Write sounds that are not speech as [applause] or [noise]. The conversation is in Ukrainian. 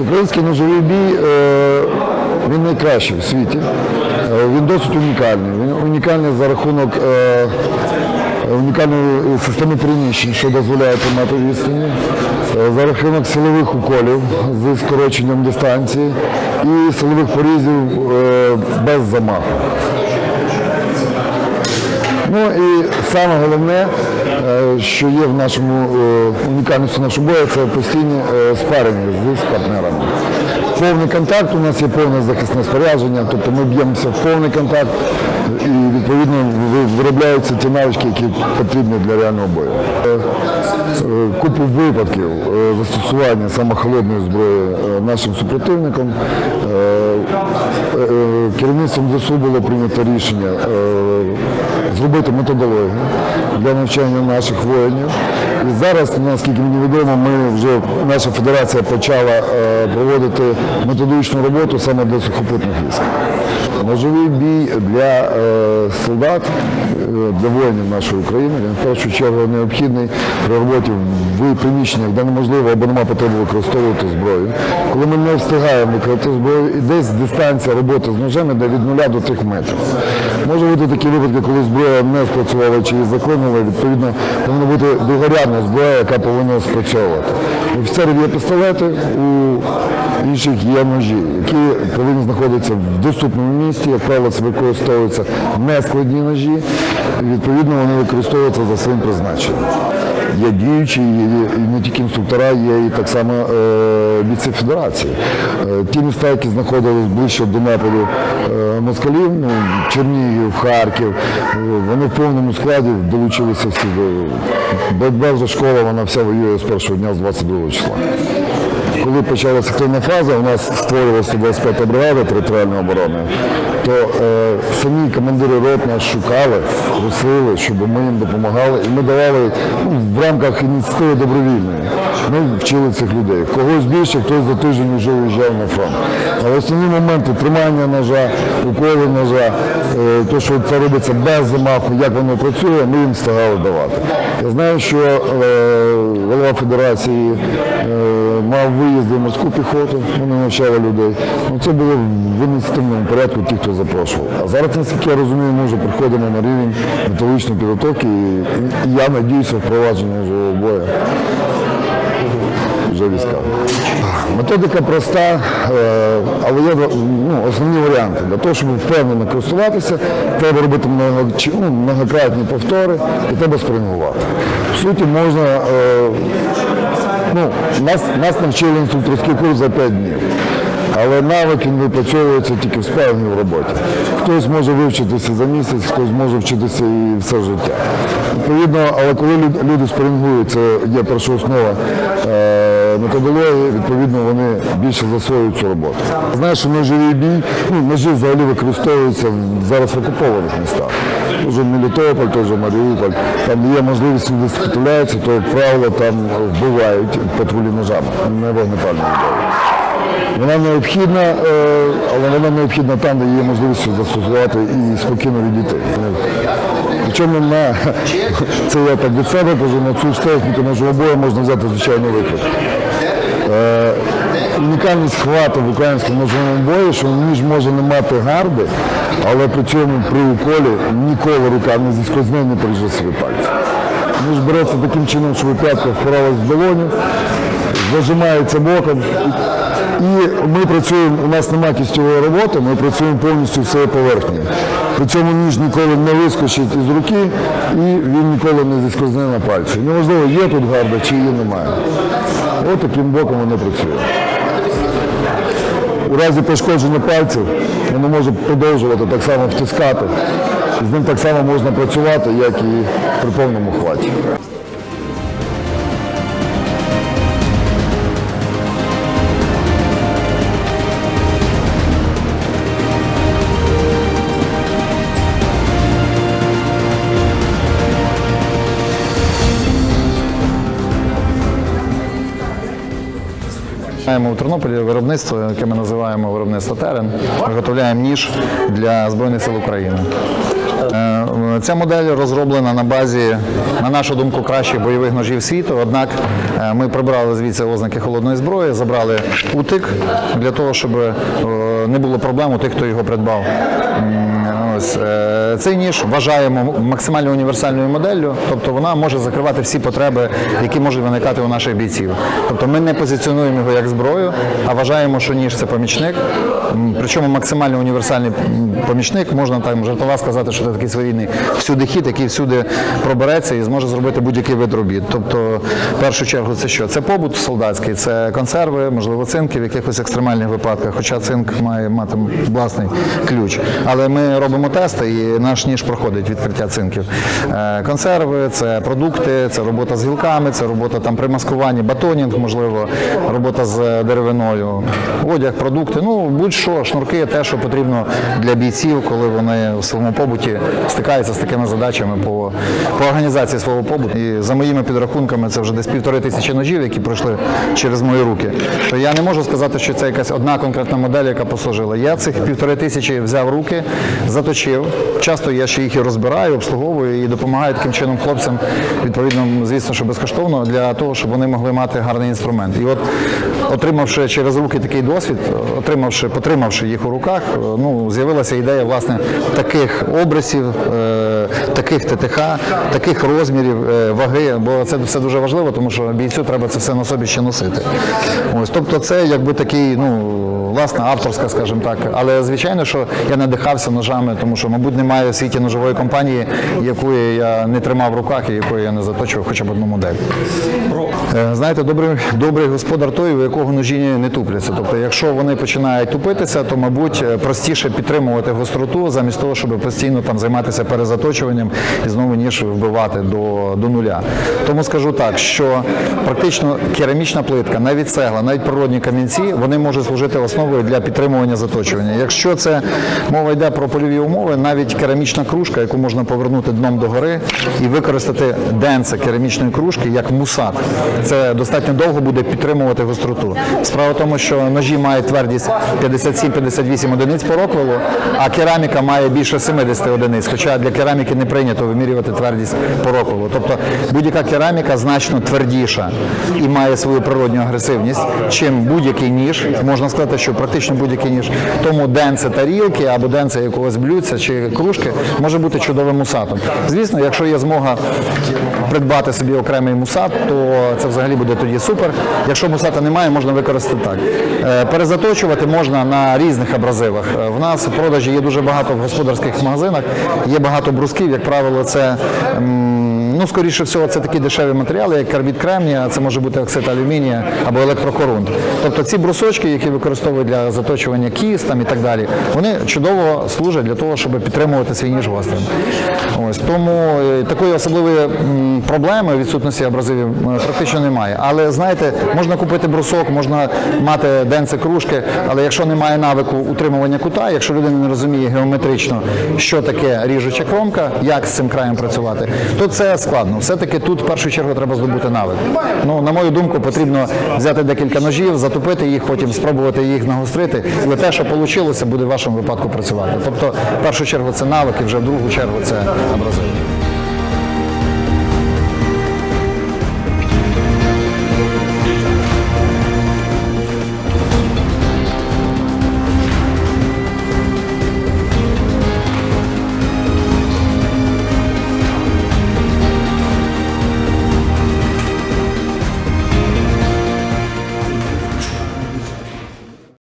Український ножовий бій е, він найкращий в світі. Е, Він досить унікальний. Він унікальний за рахунок е, унікальної системи переміщень, що дозволяє тримати відстані, за рахунок силових уколів з скороченням дистанції і силових порізів без замаху. Ну і саме головне, що є в нашому е, унікальності нашого бою, це постійні е, спаринги з партнерами. Повний контакт, у нас є повне захисне спорядження, тобто ми б'ємося в повний контакт і відповідно виробляються ті навички, які потрібні для реального бою. Е, е, Купу випадків е, застосування саме холодної зброї е, нашим супротивником. Е, е, е, Керівництвом ЗСУ було прийнято рішення е, зробити методологію для навчання наших воїнів. І зараз, наскільки мені відомо, ми вже наша федерація почала е, проводити методичну роботу саме для сухопутних військ. Ножовий бій для е, солдат, е, для воїнів нашої України, він в першу чергу необхідний при роботі в приміщеннях, де неможливо або немає потреби використовувати зброю. Коли ми не встигаємо використовувати зброю, і десь дистанція роботи з ножем іде від нуля до трьох метрів. Може бути такі випадки, коли зброя не спрацювала чи її заклинила, відповідно повинна бути другорядна зброя, яка повинна спрацьовувати. Офіцерів є пістолети, у інших є ножі, які повинні знаходитися в доступному місці, як правило, це використовуються нескладні ножі, і відповідно вони використовуються за своїм призначенням. Є діючі, і не тільки інструктора, є і так само е, бійці федерації. Е, ті міста, які знаходились ближче до нападу е, москалів, ну, Чернігів, Харків, е, вони в повному складі долучилися всі до боротьба вже школа, вона вся воює з першого дня, з 22 числа. Коли почалася активна фаза, у нас створювалася 25-та бригада територіальної оборони, то е, самі командири рот нас шукали, просили, щоб ми їм допомагали. І ми давали ну, в рамках ініціативи добровільної. Ми вчили цих людей. Когось більше, хтось за тиждень вже виїжджав на фронт. Але основні моменти тримання ножа, уколи ножа, е, то, що це робиться без замаху, як воно працює, ми їм встигали давати. Я знаю, що е, голова федерації е, мав виїзди в морську піхоту, вони навчали людей. Ну, це було в ініціативному порядку ті, хто запрошував. А зараз, наскільки я розумію, ми вже приходимо на рівень методичної підготовки і, і я надіюся впровадження живого бою вже війська. Методика проста, е, але є ну, основні варіанти. Для того, щоб впевнено користуватися, треба робити ну, многократні повтори і треба спрингувати. В суті, можна, е, ну, нас, нас навчили інструкторський курс за 5 днів. Але навик він випрацьовується тільки в в роботі. Хтось може вивчитися за місяць, хтось може вчитися і все життя. Відповідно, але коли люди спарингують, це є перша основа е, методології, відповідно, вони більше засвоюють цю роботу. Знаєш, що ножовий бій, ну, ножі взагалі використовуються зараз в окупованих містах. Той же Мелітополь, же Маріуполь. Там є можливість люди сопротивляються, то, як правило, там вбивають патрулі ножами, не вогнепальною зброєю. Вона необхідна, е, але вона необхідна там, де є можливість застосувати і спокійно відійти. Причому на [laughs] це я так від себе кажу, на цю техніку ножового бою можна взяти звичайний виклик. Е, Унікальність хвату в українському ножовому бою, що ніж може не мати гарди, але при цьому при уколі ніколи рука не зіскозне, не поріже собі пальці. Ніж береться таким чином, що п'ятка впиралась в долоню, зажимається боком. І ми працюємо, у нас немає кістьової роботи, ми працюємо повністю всією поверхнею. При цьому ніж ніколи не вискочить із руки і він ніколи не зіскозне на пальці. Неважливо, є тут гарда чи її немає. Ось таким боком воно працює. У разі пошкодження пальців воно може продовжувати так само втискати. З ним так само можна працювати, як і при повному хваті. Маємо у Тернополі виробництво, яке ми називаємо виробництво терен. Виготовляємо ніж для Збройних сил України. Е, Ця модель розроблена на базі, на нашу думку, кращих бойових ножів світу. Однак е, ми прибрали звідси ознаки холодної зброї, забрали утик для того, щоб е, не було проблем у тих, хто його придбав. Ось е, цей ніж вважаємо максимально універсальною моделлю, тобто вона може закривати всі потреби, які можуть виникати у наших бійців. Тобто ми не позиціонуємо його як зброю, а вважаємо, що ніж це помічник. Причому максимально універсальний помічник, можна там жартова сказати, що це такий своєрідний всюди хід, який всюди пробереться і зможе зробити будь-який вид робіт. Тобто, в першу чергу, це що? Це побут солдатський, це консерви, можливо, цинки в якихось екстремальних випадках, хоча цинк має мати власний ключ. Але ми робимо тести, і наш ніж проходить відкриття цинків. Е, Консерви, це продукти, це робота з гілками, це робота там при маскуванні, батонінг, можливо, робота з деревиною, одяг, продукти. Ну будь-що, шнурки, те, що потрібно для бійців, коли вони в своєму побуті стикаються з такими задачами по, по організації свого побуту. І за моїми підрахунками, це вже десь півтори тисячі ножів, які пройшли через мої руки. То я не можу сказати, що це якась одна конкретна модель, яка послужила. Я цих півтори тисячі взяв руки, заточив. Часто я ще їх і розбираю, обслуговую і допомагаю таким чином хлопцям, відповідно, звісно, що безкоштовно, для того, щоб вони могли мати гарний інструмент. І от, отримавши через руки такий досвід, отримавши, потримавши їх у руках, ну, з'явилася ідея власне таких обрисів, е, таких ТТХ, таких розмірів, е, ваги, бо це все дуже важливо, тому що бійцю треба це все на собі ще носити. Ось, тобто це якби такий, ну, власна авторська, скажімо так. Але звичайно, що я надихався ножами, тому що, мабуть, немає в світі ножової компанії, якої я не тримав в руках і якої я не заточував хоча б одну модель. Е, Знаєте, добрий, добрий господар той, у якого ножі не тупляться. Тобто, якщо вони починають тупитися, то, мабуть, е, простіше підтримувати гостроту, замість того, щоб постійно там займатися перезаточуванням і знову ніж вбивати до, до нуля. Тому скажу так, що практично керамічна плитка, навіть цегла, навіть природні камінці, вони можуть служити основою для підтримування заточування. Якщо це мова йде про польові умови, навіть керамічна кружка, яку можна повернути дном догори і використати денце керамічної кружки як мусат. Це достатньо довго буде підтримувати гостроту. Справа в тому, що ножі мають твердість 57-58 одиниць по роквелу, а кераміка має більше 70 одиниць. Хоча для кераміки не прийнято вимірювати твердість по роквелу. Тобто будь-яка кераміка значно твердіша і має свою природню агресивність, чим будь-який ніж. Можна сказати, що практично будь-який ніж. Тому денце тарілки або денце якогось блюдця чи кружки може бути чудовим усатом. Звісно, якщо є змога придбати собі окремий мусат, то це взагалі буде тоді супер. Якщо мусата немає, можна використати так. Е, Перезаточувати можна на різних абразивах. Е, В нас в продажі є дуже багато в господарських магазинах, є багато брусків, як правило, це. Ну, скоріше всього, це такі дешеві матеріали, як карбід кремнія, це може бути оксид алюмінія або електрокорунт. Тобто ці брусочки, які використовують для заточування кіс там і так далі, вони чудово служать для того, щоб підтримувати свій ніж гострим. Ось тому е, такої особливої проблеми відсутності абразивів е, практично немає. Але знаєте, можна купити брусок, можна мати денце кружки, але якщо немає навику утримування кута, якщо людина не розуміє геометрично, що таке ріжуча кромка, як з цим краєм працювати, то це складно. Все-таки тут в першу чергу треба здобути навик. Ну, на мою думку, потрібно взяти декілька ножів, затопити їх, потім спробувати їх нагострити, і те, що вийшло, буде в вашому випадку працювати. Тобто, в першу чергу це навик, і вже в другу чергу це абразив.